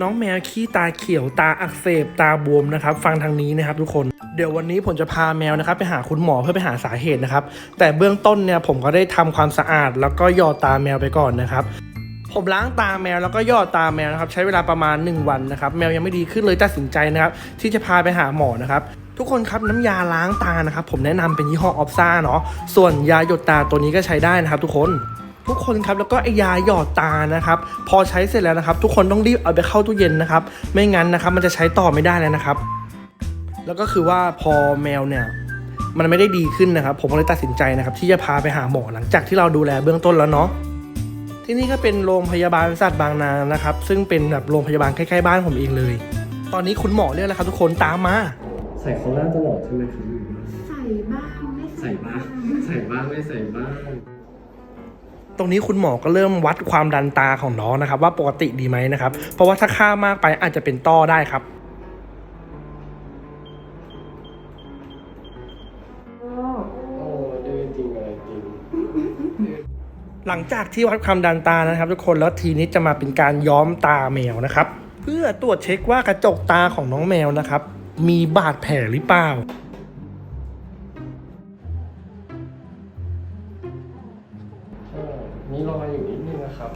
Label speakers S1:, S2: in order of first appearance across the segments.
S1: น้องแมวขี้ตาเขียวตาอักเสบตาบวมนะครับ ฟังทางนี้นะครับทุกคนเดี๋ยววันนี้ผมจะพาแมวนะครับไปหาคุณหมอเพื่อไปหาสาเหตุนะครับ แต่เบื้องต้นเนี่ยผมก็ได้ทำความสะอาด แล้วก็หยอดตาแมวไปก่อนนะครับ ผมล้างตาแมวแล้วก็ยอดตาแมวนะครับใช้เวลาประมาณ 1 วันนะครับแมวยังไม่ดีขึ้นเลยตัดสินใจนะครับที่จะพาไปหาหมอนะครับทุกคนครับน้ำยาล้างตานะครับผมแนะนำเป็นยี่ห้อออฟซ่าเนาะส่วนยาหยดตาตัวนี้ก็ใช้ได้นะครับทุกคน ทุกคนครับแล้วก็ไอยาหยอดตานะครับ พอใช้เสร็จแล้วนะครับ ทุกคนต้องรีบเอาไปเข้าตู้เย็นนะครับ ไม่งั้นนะครับมันจะใช้ต่อไม่ได้แล้วนะครับ แล้วก็คือว่าพอแมวเนี่ยมันไม่ได้ดีขึ้นนะครับ ผมก็เลยตัดสินใจนะครับ ที่จะพาไปหาหมอหลังจากที่เราดูแลเบื้องต้นแล้วเนาะที่นี่ก็เป็นโรงพยาบาลสัตว์บางนานะครับ ซึ่งเป็นแบบโรงพยาบาลใกล้ๆบ้านผมเองเลย ตอนนี้คุณหมอเรียกแล้วครับ ทุกคนตามมา
S2: ใส่โคล่าตลอดใช่ไหมครับ
S3: ใส่บ้างไม่
S2: ใส่บ้าง ใส่บ้างไม่ใส่บ้าง
S1: ตรงนี้คุณหมอก็เริ่มวัดความดันตาของน้องนะครับ ว่าปกติดีไหมนะครับ เพราะว่าถ้าค่ามากไปอาจจะเป็นต้อได้ครับหลังจากที่วัดความดันตานะครับ ทุกคนแล้วทีนี้จะมาเป็นการย้อมตาแมวนะครับ เพื่อตรวจเช็คว่ากระจกตาของน้องแมวนะครับ มีบาดแผลหรือเปล่า
S2: มีรอยอยู่นิดนึงนะครับ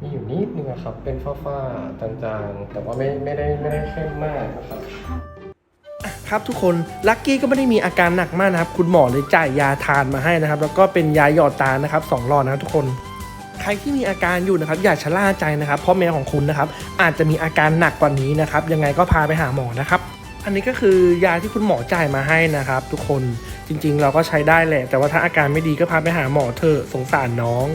S2: มีอยู่นิดนึงนะครับ เป็นฝ้าๆจางๆ แต่ว่าไม่ไม่ได้ไม่ได้เข้มมากนะครับ
S1: ครับทุกคนลักกี้ก็ไม่ได้มีอาการหนักมากนะครับ คุณหมอเลยจ่ายยาทานมาให้นะครับ แล้วก็เป็นยาหยอดตานะครับสองหลอดนะครับทุกคนใครที่มีอาการอยู่นะครับอย่าชะล่าใจนะครับ เพราะแมวของคุณนะครับ อาจจะมีอาการหนักกว่านี้นะครับ ยังไงก็พาไปหาหมอนะครับ อันนี้ก็คือยาที่คุณหมอจ่ายมาให้นะครับ ทุกคนจริงๆ เราก็ใช้ได้แหละ แต่ว่าถ้าอาการไม่ดีก็พาไปหาหมอเถอะสงสารน้อง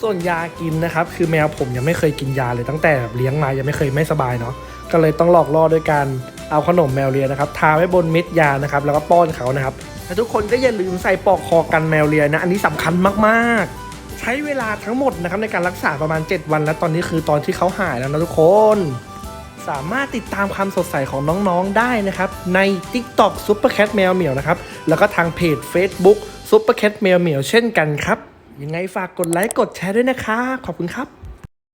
S1: ส่วนยากินนะครับ คือแมวผมยังไม่เคยกินยาเลยตั้งแต่เลี้ยงมายังไม่เคยไม่สบายเนาะก็เลยต้องหลอกล่อด้วยการเอาขนมแมวเลียนะครับทาไว้บนเม็ดยานะครับแล้วก็ป้อนเขานะครับและทุกคนก็อย่าลืมใส่ปลอกคอกันแมวเลียนะ อันนี้สำคัญมากๆ ใช้เวลาทั้งหมดนะครับในการรักษาประมาณ 7 วัน แล้วตอนนี้คือตอนที่เขาหายแล้วนะทุกคน สามารถติดตามความสดใสของน้องๆได้นะครับ ใน TikTok Super Cat แมวเหมียวนะครับแล้วก็ทางเพจ Facebook Super Cat แมวเหมียวเช่นกันครับ ยังไงฝากกดไลค์กดแชร์ด้วยนะคะ ขอบคุณครับ